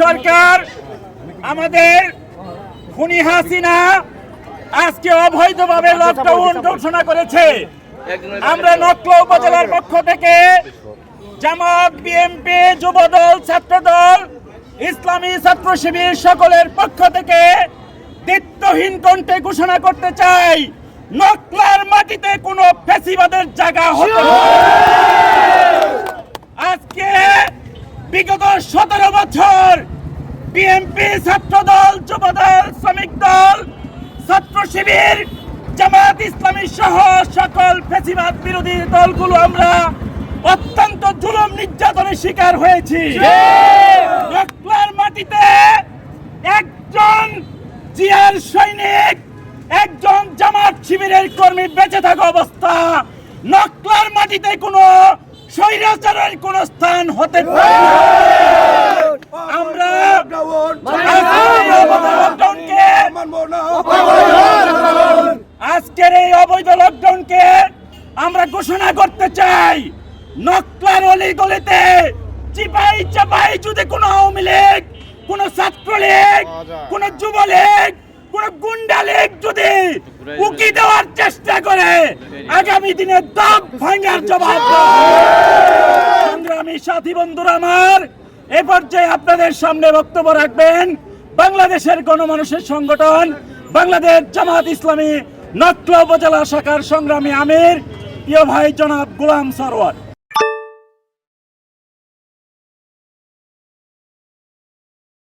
সরকার, আমাদের খুনি হাসিনা আজকে অবৈধভাবে লকডাউন ঘোষণা করেছে আমরা নকলা উপজেলার পক্ষ থেকে জামাত, বিএনপি, যুবদল, ছাত্রদল, ইসলামী ছাত্র শিবির সকলের পক্ষ থেকে দায়িত্বহীন কণ্ঠে ঘোষণা করতে চাই, নকলার মাটিতে কোনো ফেসিবাদের জায়গা হতে। আজকে বিগত সতেরো বছর বিএনপি ছাত্রদল যুবদল শ্রমিক দল ছাত্র শিবির জামাত ইসলামী সহ সকল ফেসিবাদ বিরোধী দলগুলো আমরা অত্যন্ত জুলুম নির্যাতনের শিকার হয়েছি। মাটিতে একজন জিয়ার সৈনিক একজন জামাত শিবিরের কর্মী বেঁচে থাকা অবস্থা। নকলার মাটিতে কোনো স্বৈরাচারের কোনো স্থান হতে পারে না। আমরা আজকের এই অবৈধ লকডাউনকে আজকের এই অবৈধ লকডাউনকে আমরা ঘোষণা করতে চাই। নকলার অলি গলিতে চিপাই চাপাই যদি কোনো আওয়ামী লীগ কোন ছাত্রলীগ কোন যুবলীগ কোন গুন্ডা লীগ যদি উকি দেওয়ার চেষ্টা করে আগামী দিনে দাঁত ভাঙার জবাব সংগ্রামী সাথী বন্ধুরা আমার এ পর্যায়ে আপনাদের সামনে বক্তব্য রাখবেন বাংলাদেশের গণমানুষের সংগঠন বাংলাদেশ জামাত ইসলামী নকলা উপজেলা শাখার সংগ্রামী আমির প্রিয় ভাই জনাব গোলাম সরওয়ার।